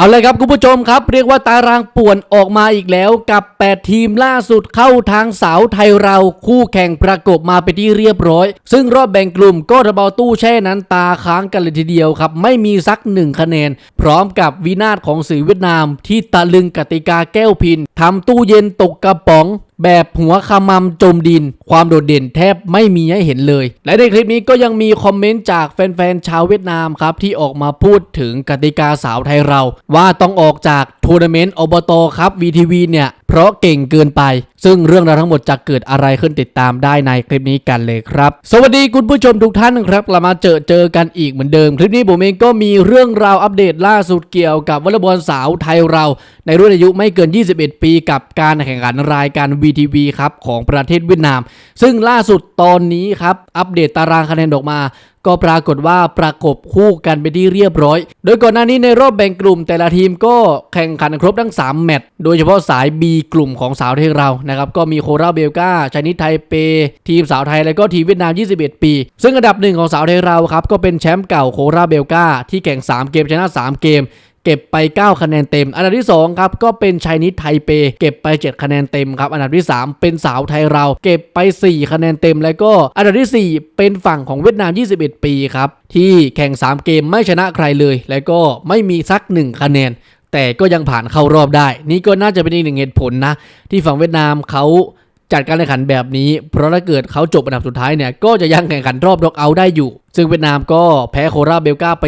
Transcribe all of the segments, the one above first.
เอาเลยครับคุณผู้ชมครับ เรียกว่าตารางป่วนออกมาอีกแล้วกับ 8 ทีมล่าสุดเข้าทางสาวไทยเราคู่แข่งประกบมาไปที่เรียบร้อย ซึ่งรอบแบ่งกลุ่มก็ระเบาตู้แช่นั้นตาค้างกันเลยทีเดียวครับ ไม่มีสักหนึ่งคะแนน พร้อมกับวินาศของสื่อเวียดนาม ที่ตะลึงกติกาแก้วพินทำตู้เย็นตกกระป๋อง แบบหัวขมำจมดิน ความโดดเด่นแทบไม่มีให้เห็นเลย และในคลิปนี้ก็ยังมีคอมเมนต์จากแฟนๆชาวเวียดนามครับ ที่ออกมาพูดถึงกติกาสาวไทยเรา ว่าต้องออกจากทัวร์นาเมนต์อบตครับ VTV เนี่ย เพราะเก่งเกินไป ซึ่งเรื่องราวทั้งหมดจะเกิดอะไรขึ้นติดตามได้ในคลิปนี้กันเลยครับ สวัสดีคุณผู้ชมทุกท่านครับกลับมาเจอเจอกันอีกเหมือนเดิม คลิปนี้ผมเองก็มีเรื่องราวอัปเดตล่าสุดเกี่ยวกับวอลเลย์บอลสาวไทยเรา ในรุ่นอายุไม่เกิน 21 ปีกับการแข่งขันรายการ VTV ครับของประเทศเวียดนาม ซึ่งล่าสุดตอนนี้ครับอัปเดตตารางคะแนนออกมาก็ปรากฏว่าประกบคู่กันไปที่เรียบร้อย โดยก่อนหน้านี้ในรอบแบ่งกลุ่ม แต่ละทีมก็แข่งขันครบทั้ง 3 แมตช์ โดยเฉพาะสาย B กลุ่มของสาวไทยเรา นะครับ ก็มีโคราเบลกาชนิดไทเป ทีมสาวไทย และก็ทีมเวียดนาม 21 ปี ซึ่งอันดับหนึ่งของสาวไทยเราครับ ก็เป็นแชมป์เก่าโคราเบลกาที่แข่ง 3 เกมชนะ 3 เกม เก็บไป 9 คะแนนเต็ม อันดับที่ 2 ครับ ก็เป็นชายนิดไทเป เก็บไป 7 คะแนนเต็มครับ อันดับที่ 3 เป็นสาวไทยเรา เก็บไป 4 คะแนนเต็ม แล้วก็อันดับทีสี่ 4 เป็นฝั่งของเวียดนาม 21 ปีครับ ที่แข่ง 3 เกมไม่ชนะใครเลย แล้วก็ไม่มีสัก 1 คะแนน แต่ก็ยังผ่านเข้ารอบได้ นี่ก็น่าจะเป็นอีกหนึ่งเหตุผลนะ ที่ฝั่งเวียดนามเขาจัดการแข่งขันแบบนี้ เพราะถ้าเกิดเขาจบอันดับสุดท้ายเนี่ย ก็จะยังแข่งขันรอบด็อกเอาท์ได้อยู่ซึ่งเวียดนามก็แพ้โคราเบลกาไป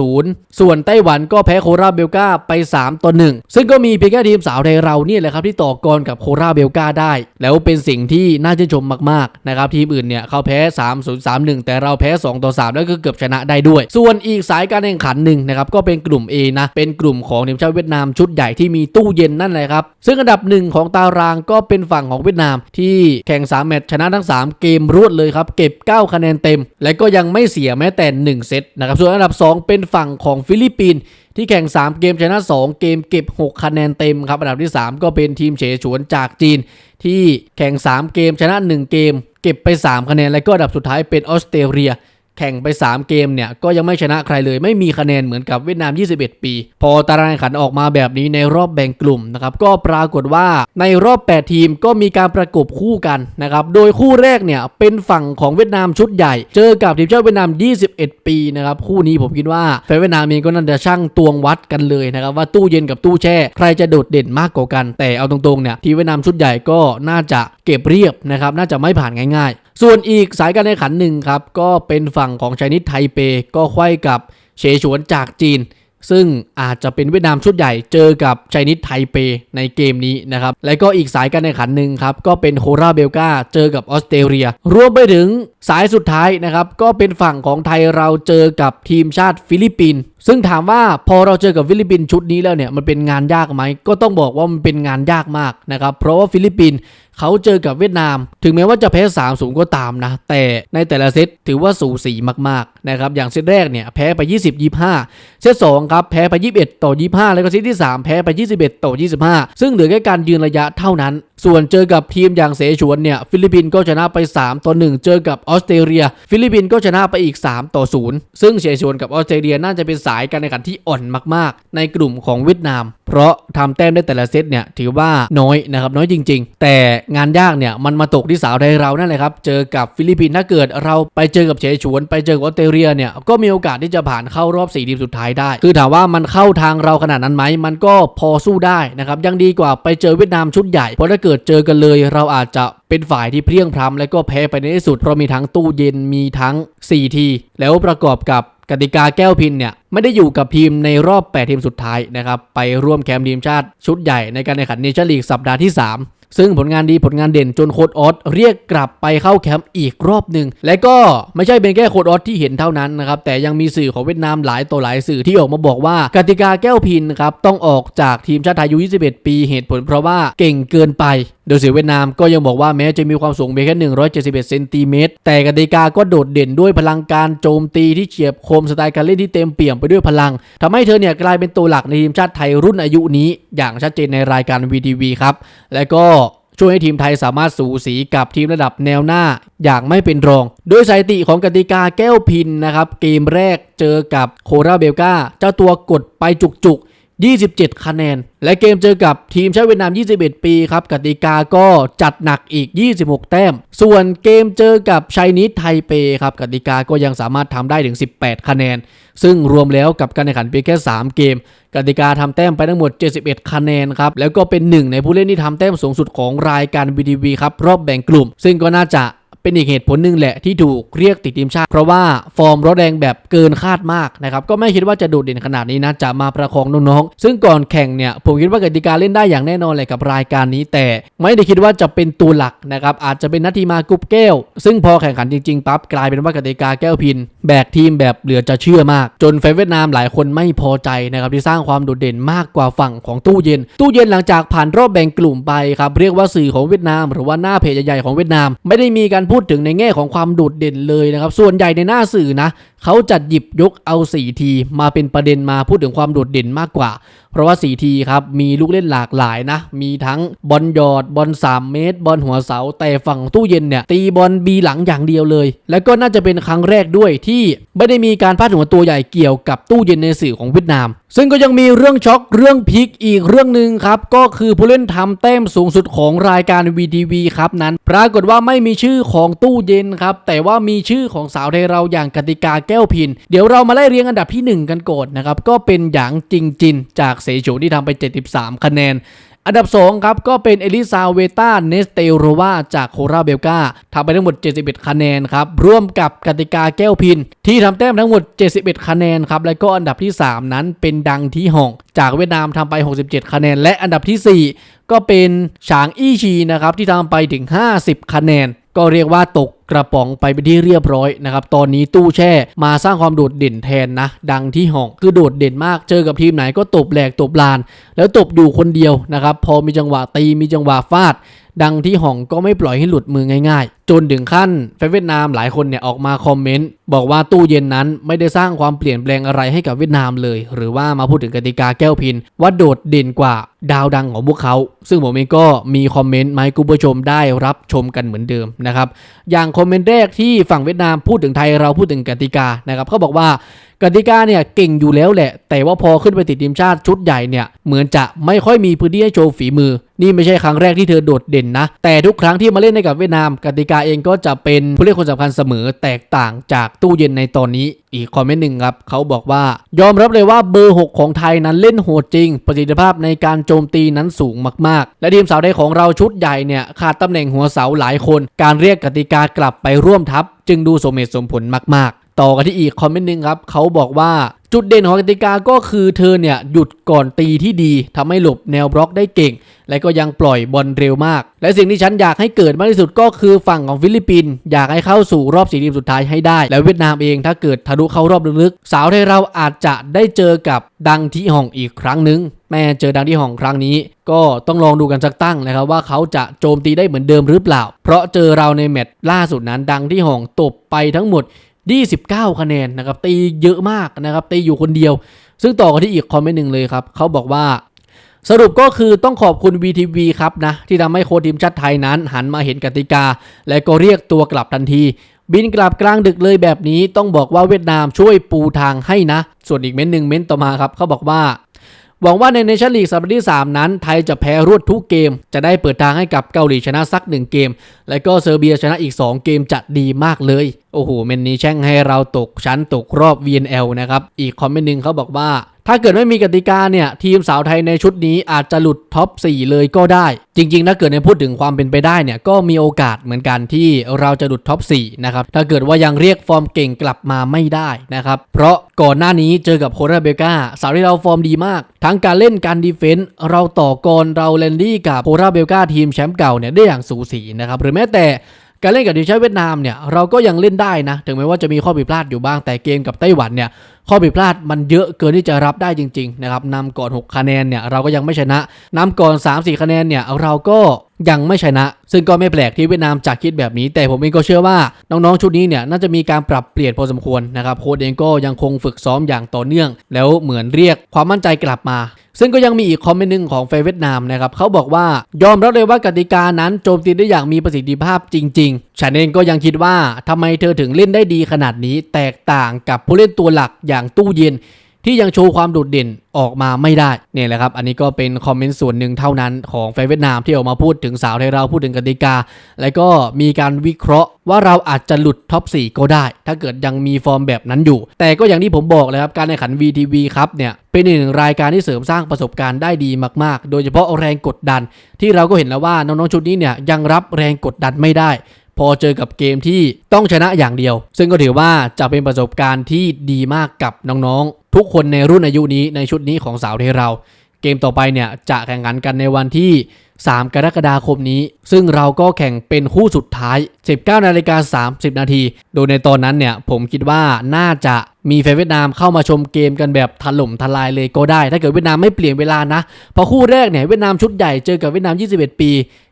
3-0 ส่วนไต้หวันก็แพ้โคราเบลกาไป3ต่อ1ซึ่งก็มีเพียงแค่ทีมสาวไทยเราเนี่ยแหละครับที่ต่อกรกับโคราเบลกาได้ แล้วเป็นสิ่งที่น่าชื่นชมมากๆนะครับทีมอื่นเนี่ยเขาแพ้ 3-0 3-1 แต่เราแพ้2ต่อ3แล้วก็เกือบชนะได้ด้วย ส่วนอีกสายการแข่งขันหนึ่งนะครับก็เป็นกลุ่ม A นะเป็นกลุ่มของทีมชาติเวียดนามชุดใหญ่ที่มีตู้เย็นนั่นแหละครับซึ่งอันดับหนึ่งของตารางก็เป็นฝั่งของเวียดนาม ที่แข่ง3แมตช์ชนะทั้ง 3 เกมรวดเลยครับเก็บ 9 คะแนนเต็ม และก็ยังไม่เสียแม้แต่1เซตนะครับส่วนอันดับ 2 เป็นฝั่งของฟิลิปปินส์ที่แข่ง 3 เกมชนะ 2 เกมเก็บ 6 คะแนนเต็มครับอันดับที่ 3 ก็เป็นทีมเฉฉวนจากจีน ที่แข่ง 3 เกมชนะ 1 เกม เก็บไป 3 คะแนน และก็อันดับสุดท้ายเป็นออสเตรเลีย แข่งไป 3 เกมเนี่ย ก็ยังไม่ชนะใครเลยไม่มีคะแนนเหมือนกับเวียดนาม 21 ปี พอตารางแข่งขันออกมาแบบนี้ในรอบแบ่งกลุ่มนะครับก็ปรากฏว่าในรอบ 8 ทีมก็มีการประกบคู่กันนะครับโดยคู่แรกเนี่ยเป็นฝั่งของเวียดนามชุดใหญ่ เจอกับทีมชาติเวียดนาม 21 ปีนะครับคู่นี้ผมคิดว่าแฟนเวียดนามเองก็น่าจะช่างตวงวัดกันเลยนะครับว่าตู้เย็นกับตู้แช่ ใครจะโดดเด่นมากกว่ากัน แต่เอาตรงๆเนี่ยทีมเวียดนามชุดใหญ่ก็น่าจะเก็บเรียบนะครับน่าจะไม่ผ่านง่ายๆ ส่วนอีกสายการแข่งขันหนึ่งครับ ก็เป็นฝั่งของชายนิดไทเป ก็ไขว้กับเฉฉวนจากจีน ซึ่งอาจจะเป็นเวียดนามชุดใหญ่เจอกับชายนิดไทเปในเกมนี้นะครับ และก็อีกสายการแข่งขันหนึ่งครับ ก็เป็นโคราเบลกาเจอกับออสเตรเลีย รวมไปถึงสายสุดท้ายนะครับ ก็เป็นฝั่งของไทยเราเจอกับทีมชาติฟิลิปปินส์ซึ่งถามว่าพอเราเจอกับฟิลิปปินส์ชุดนี้แล้วเนี่ยมันเป็นงานยากไหมก็ต้องบอกว่ามันเป็นงานยากมากนะครับเพราะว่าฟิลิปปินส์ เขาเจอกับเวียดนาม ถึงแม้ว่าจะแพ้3 0ก็ตามนะ แต่ในแต่ละเซตถือว่าสูสีมากๆนะครับอย่างเซตแรกเนี่ยแพ้ไป 20 25 เซต2ครับแพ้ไป 21 ต่อ 25 แล้วก็เซตที่ 3 แพ้ไป 21 ต่อ 25 ซึ่งเหลือแค่การยืนระยะเท่านั้นส่วนเจอกับทีมอย่างเสฉวนเนี่ยฟิลิปปินส์ก็ชนะไป 3 ต่อ 1 เจอกับออสเตรเลีย ฟิลิปปินส์ก็ชนะไปอีก 3 ต่อ 0 ซึ่งเสฉวนกับออสเตรเลียน่าจะเป็นสายการแข่งขันที่อ่อนมาก ๆ ในกลุ่มของเวียดนาม เพราะทำแต้มได้แต่ละเซตเนี่ยถือว่าน้อยนะครับน้อยจริง ๆ แต่งานยากเนี่ยมันมาตกที่สาวไทยเรานั่นแหละครับเจอกับฟิลิปปินส์ถ้าเกิดเราไปเจอกับเฉฉวน ไปเจอกับออสเตรเลียเนี่ยก็มีโอกาสที่จะผ่านเข้ารอบ4ทีมสุดท้ายได้ คือถามว่ามันเข้าทางเราขนาดนั้นไหมมันก็พอสู้ได้นะครับยังดีกว่าไปเจอเวียดนามชุดใหญ่เพราะถ้าเกิดเจอกันเลย เราอาจจะเป็นฝ่ายที่เพลียงพล้ำและก็แพ้ไปในที่สุดเพราะมีทั้งตู้เย็นมีทั้ง 4 ที แล้วประกอบกับกติกาแก้วพินเนี่ยไม่ได้อยู่กับทีมในรอบ 8 ทีมสุดท้ายนะครับไปร่วมแคมป์ทีมชาติชุดใหญ่ในการแข่งขันเนชั่นลีกสัปดาห์ที่ 3ซึ่งผลงานดีผลงานเด่นจนโคดออสเรียกกลับไปเข้าแคมป์อีกรอบหนึ่ง และก็ไม่ใช่เป็นแค่โคดออสที่เห็นเท่านั้นนะครับ แต่ยังมีสื่อของเวียดนามหลายต่อหลายสื่อที่ออกมาบอกว่ากติกาแก้วพินครับต้องออกจากทีมชาติไทยอายุ21 ปีเหตุผลเพราะว่าเก่งเกินไป โดยสื่อเวียดนามก็ยังบอกว่าแม้จะมีความสูงเพียงแค่171เซนติเมตรแต่กติกาก็โดดเด่นด้วยพลังการโจมตีที่เฉียบคมสไตล์การเล่นที่เต็มเปี่ยมไปด้วยพลังทำให้เธอเนี่ยกลายเป็นตัวหลักในทีมชาติไทยรุ่นอายุนี้ อย่างชัดเจนในรายการ VTV ครับ และก็ช่วยให้ทีมไทยสามารถสูสีกับทีมระดับแนวหน้าอย่างไม่เป็นรอง โดยสถิติของกติกาแก้วพินนะครับ เกมแรกเจอกับโคราเบลกาเจ้าตัวกดไปจุกๆ 27 คะแนน และเกมเจอกับทีมชาติเวียดนาม 21 ปีครับ กติกาก็จัดหนักอีก 26 แต้ม ส่วนเกมเจอกับไชนีสไทเปครับ กติกาก็ยังสามารถทำได้ถึง 18 คะแนน ซึ่งรวมแล้วกับการแข่งขันเพียงแค่ 3 เกม กติกาทำแต้มไปทั้งหมด 71 คะแนนครับ แล้วก็เป็นหนึ่งในผู้เล่นที่ทำแต้มสูงสุดของรายการ BTV ครับ รอบแบ่งกลุ่ม ซึ่งก็น่าจะ เป็นอีกเหตุผลหนึ่งแหละที่ถูกเรียกติดทีมชาติ เพราะว่าฟอร์มร้อนแรงแบบเกินคาดมากนะครับก็ไม่คิดว่าจะโดดเด่นขนาดนี้นะจะมาประคองน้องๆซึ่งก่อนแข่งเนี่ยผมคิดว่ากติกาเล่นได้อย่างแน่นอนเลยกับรายการนี้ แต่ไม่ได้คิดว่าจะเป็นตัวหลักนะครับอาจจะเป็นนัททีมากุ๊บแก้ว ซึ่งพอแข่งขันจริงๆปั๊บกลายเป็นว่ากติกาแก้วพิน แบกทีมแบบเหลือจะเชื่อมาก จนแฟนเวียดนามหลายคนไม่พอใจนะครับที่สร้างความโดดเด่นมากกว่าฝั่งของตู้เย็น ตู้เย็นหลังจากผ่านรอบแบ่งกลุ่มไปครับเรียกว่าสื่อของเวียดนาม หรือว่าหน้าเพจใหญ่ๆของเวียดนาม ไม่ได้มีการพูดูดถึงในแง่ของความโดดเด่นเลยนะครับ ส่วนใหญ่ในหน้าสื่อนะ เขาจัดหยิบยกเอา4ทีมาเป็นประเด็นมาพูดถึงความโดดเด่นมากกว่า เพราะว่า4ทีครับมีลูกเล่นหลากหลายนะ มีทั้งบอลหยอดบอล3 เมตร บอลหัวเสา แต่ฝั่งตู้เย็นเนี่ย ตีบอลบีหลังอย่างเดียวเลย แล้วก็น่าจะเป็นครั้งแรกด้วยที่ไม่ได้มีการพาดหัวตัวใหญ่เกี่ยวกับตู้เย็นในสื่อของเวียดนาม ซึ่งก็ยังมีเรื่องช็อกเรื่องพลิกอีกเรื่องหนึ่งครับ ก็คือผู้เล่นทำแต้มสูงสุดของรายการ VTV ครับนั้น ปรากฏว่าไม่มีชื่อของตู้เย็นครับแต่ว่ามีชื่อของสาวไทยเราอย่างกติกาแก้วพิน เดี๋ยวเรามาไล่เรียงอันดับที่ 1 กันก่อนนะครับ ก็เป็นหยางจิงจิน จากเสฉวนที่ทำไป 73 คะแนนอันดับ 2 ครับ ก็เป็นเอลิซาเวตาเนสเตโรวาจากโคราเบลกาทำไปทั้งหมด 71 คะแนนครับ ร่วมกับกติกาแก้วพิน ที่ทำแต้มทั้งหมด 71 คะแนนครับ และก็อันดับที่ 3 นั้นเป็นดังที่ห่อง จากเวียดนามทำไป 67 คะแนน และอันดับทีสี่4 ก็เป็นฉางอี้ชีนะครับ ที่ทำไปถึง 50 คะแนน ก็เรียกว่าตกกระป๋องไปเป็นที่เรียบร้อยนะครับ ตอนนี้ตู้แช่มาสร้างความโดดเด่นแทนนะ ดังที่ห้องคือโดดเด่นมาก เจอกับทีมไหนก็ตบแหลกตบลาน แล้วตบอยู่คนเดียวนะครับ พอมีจังหวะตีมีจังหวะฟาด ดังที่ห่องก็ไม่ปล่อยให้หลุดมือง่ายๆ จนถึงขั้นแฟนเวียดนามหลายคนเนี่ยออกมาคอมเมนต์บอกว่าตู้เย็นนั้นไม่ได้สร้างความเปลี่ยนแปลงอะไรให้กับเวียดนามเลย หรือว่ามาพูดถึงกติกาแก้วพิน ว่าโดดเด่นกว่าดาวดังของพวกเขา ซึ่งผมเองก็มีคอมเมนต์มาให้คุณผู้ชมได้รับชมกันเหมือนเดิมนะครับอย่างคอมเมนต์แรกที่ฝั่งเวียดนามพูดถึงไทยเราพูดถึงกติกานะครับเขาบอกว่า กติกาเนี่ยเก่งอยู่แล้วแหละ แต่ว่าพอขึ้นไปติดทีมชาติชุดใหญ่เนี่ยเหมือนจะไม่ค่อยมีพื้นที่ให้โชว์ฝีมือ นี่ไม่ใช่ครั้งแรกที่เธอโดดเด่นนะ แต่ทุกครั้งที่มาเล่นในกับเวียดนาม กติกาเองก็จะเป็นผู้เล่นคนสำคัญเสมอแตกต่างจากตู้เย็นในตอนนี้ อีกคอมเมนต์หนึ่งครับเขาบอกว่ายอมรับเลยว่าเบอร์ 6 ของไทยนั้นเล่นโหดจริง ประสิทธิภาพในการโจมตีนั้นสูงมากๆ และทีมสาวไทยของเราชุดใหญ่เนี่ยขาดตำแหน่งหัวเสาหลายคน การเรียกกติกากลับไปร่วมทัพ จึงดูสมเหตุสมผลมากๆ ต่อกันที่อีกคอมเมนต์หนึ่งครับเขาบอกว่าจุดเด่นของกติกาก็คือเธอเนี่ยหยุดก่อนตีที่ดีทำให้หลบแนวบล็อกได้เก่ง และก็ยังปล่อยบอลเร็วมาก และสิ่งที่ฉันอยากให้เกิดมากที่สุดก็คือฝั่งของฟิลิปปินส์อยากให้เข้าสู่รอบสี่ทีมสุดท้ายให้ได้ แล้วเวียดนามเองถ้าเกิดทะลุเข้ารอบลึกๆสาวไทยเราอาจจะได้เจอกับดังที่ห่องอีกครั้งหนึ่งแม่เจอดังที่ห่องครั้งนี้ ก็ต้องลองดูกันสักตั้งนะครับว่าเขาจะโจมตีได้เหมือนเดิมหรือเปล่า เพราะเจอเราในแมตช์ล่าสุดนั้นดังที่ห่องตบไปทั้งหมด 29 คะแนนนะครับตีเยอะมากนะครับตีอยู่คนเดียว ซึ่งต่อกันที่อีกคอมเมนต์หนึ่งเลยครับเขาบอกว่าสรุปก็คือต้องขอบคุณ VTV ครับนะ ที่ทำให้โค้ชทีมชาติไทยนั้น หันมาเห็นกติกา และก็เรียกตัวกลับทันที บินกลับกลางดึกเลยแบบนี้ต้องบอกว่าเวียดนามช่วยปูทางให้นะ ส่วนอีกเม้นหนึ่งเม้นต่อมาครับเขาบอกว่า หวังว่าในเนชั่นลีกสัปดาห์ที่ 3 นั้น ไทยจะแพ้รวดทุกเกม จะได้เปิดทางให้กับเกาหลีชนะสัก 1 เกม และก็เซอร์เบียชนะอีก 2 เกมจะดีมากเลย โอ้โห เมนนี้แช่งให้เราตกชั้นตกรอบ VNL นะครับ อีกคอมเมนต์หนึ่งเขาบอกว่า ถ้าเกิดไม่มีกติกาเนี่ย ทีมสาวไทยในชุดนี้อาจจะหลุดท็อป 4 เลยก็ได้ จริง ๆ ถ้าเกิดในพูดถึงความเป็นไปได้เนี่ย ก็มีโอกาสเหมือนกันที่เราจะหลุดท็อป 4 นะครับ ถ้าเกิดว่ายังเรียกฟอร์มเก่งกลับมาไม่ได้นะครับ เพราะก่อนหน้านี้เจอกับโคราเบกาสาวที่เราฟอร์มดีมาก ทั้งการเล่นการดีเฟนต์เราต่อกรเราแลนดี้กับโคราเบลกาทีมแชมป์เก่าเนี่ยได้อย่างสูสีนะครับหรือแม้แต่ การเล่นกับทีมชาติเวียดนามเนี่ยเราก็ยังเล่นได้นะ ถึงแม้ว่าจะมีข้อผิดพลาดอยู่บ้างแต่เกมกับไต้หวันเนี่ยข้อผิดพลาดมันเยอะเกินที่จะรับได้จริงๆนะครับนำก่อน 6 คะแนนเนี่ยเราก็ยังไม่ชนะนำก่อน 3-4 คะแนนเนี่ยเราก็ ยังไม่ชนะ ซึ่งก็ไม่แปลกที่เวียดนามจะคิดแบบนี้ แต่ผมเองก็เชื่อว่าน้องๆชุดนี้เนี่ยน่าจะมีการปรับเปลี่ยนพอสมควรนะครับโค้ชเองก็ยังคงฝึกซ้อมอย่างต่อเนื่อง แล้วเหมือนเรียกความมั่นใจกลับมา ซึ่งก็ยังมีอีกคอมเมนต์หนึ่งของแฟนเวียดนามนะครับเขาบอกว่ายอมรับเลยว่ากติกานั้นโจมตีได้อย่างมีประสิทธิภาพจริง ๆ ฉันเองก็ยังคิดว่าทำไมเธอถึงเล่นได้ดีขนาดนี้ แตกต่างกับผู้เล่นตัวหลักอย่างตู้เย็น ที่ยังโชว์ความโดดเด่นออกมาไม่ได้เนี่ยแหละครับ อันนี้ก็เป็นคอมเมนต์ส่วนหนึ่งเท่านั้นของแฟนเวียดนามที่ออกมาพูดถึงสาวไทยเราพูดถึงกติกา แล้วก็มีการวิเคราะห์ว่าเราอาจจะหลุดท็อป 4 ก็ได้ ถ้าเกิดยังมีฟอร์มแบบนั้นอยู่ แต่ก็อย่างที่ผมบอกเลยครับ การแข่งขัน VTV ครับเนี่ยเป็นหนึ่งรายการที่เสริมสร้างประสบการณ์ได้ดีมาก ๆ โดยเฉพาะแรงกดดัน ที่เราก็เห็นแล้วว่าน้องๆชุดนี้เนี่ยยังรับแรงกดดันไม่ได้ พอเจอกับเกมที่ต้องชนะอย่างเดียว ซึ่งก็ถือว่าจะเป็นประสบการณ์ที่ดีมากกับน้องๆ ทุกคนในรุ่นอายุนี้ในชุดนี้ของสาวไทเรา เกมต่อไปเนี่ยจะแข่งขันกันในวันที่ 3 กรกฎาคมนี้ ซึ่งเราก็แข่งเป็นคู่สุดท้าย 19นาฬิกา30 นาที โดยในตอนนั้นเนี่ยผมคิดว่าน่าจะมีแฟนเวียดนามเข้ามาชมเกมกันแบบถล่มทลายเลยก็ได้ ถ้าเกิดเวียดนามไม่เปลี่ยนเวลานะพราะคู่แรกเนี่ยเวียดนามชุดใหญ่เจอกับเวียดนาม 21 ปี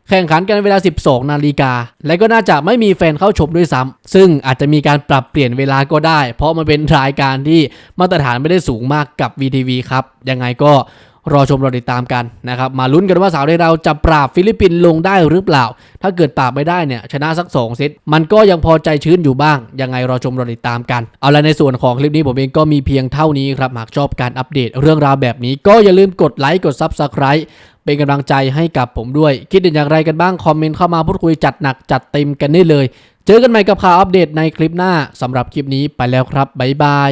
แข่งขันกันเวลา 12 นาฬิกา และก็น่าจะไม่มีแฟนเข้าชมด้วยซ้ำซึ่งอาจจะมีการปรับเปลี่ยนเวลาก็ได้ เพราะมันเป็นรายการที่มาตรฐานไม่ได้สูงมากกับ VTV ครับ ยังไงก็ รอชมรอติดตามกันนะครับ มาลุ้นกันว่าสาวไทยเราจะปราบฟิลิปปินส์ลงได้หรือเปล่า ถ้าเกิดปราบไม่ได้เนี่ยชนะสัก2เซตมันก็ยังพอใจชื้นอยู่บ้าง ยังไงรอชมรอติดตามกัน เอาละในส่วนของคลิปนี้ผมเองก็มีเพียงเท่านี้ครับ หากชอบการอัปเดตเรื่องราวแบบนี้ ก็อย่าลืมกดไลค์กด Subscribe เป็นกำลังใจให้กับผมด้วย คิดเห็นอย่างไรกันบ้างคอมเมนต์เข้ามาพูดคุยจัดหนักจัดเต็มกันได้เลย เจอกันใหม่กับข่าวอัปเดตในคลิปหน้าสำหรับคลิปนี้ไปแล้วครับบ๊ายบาย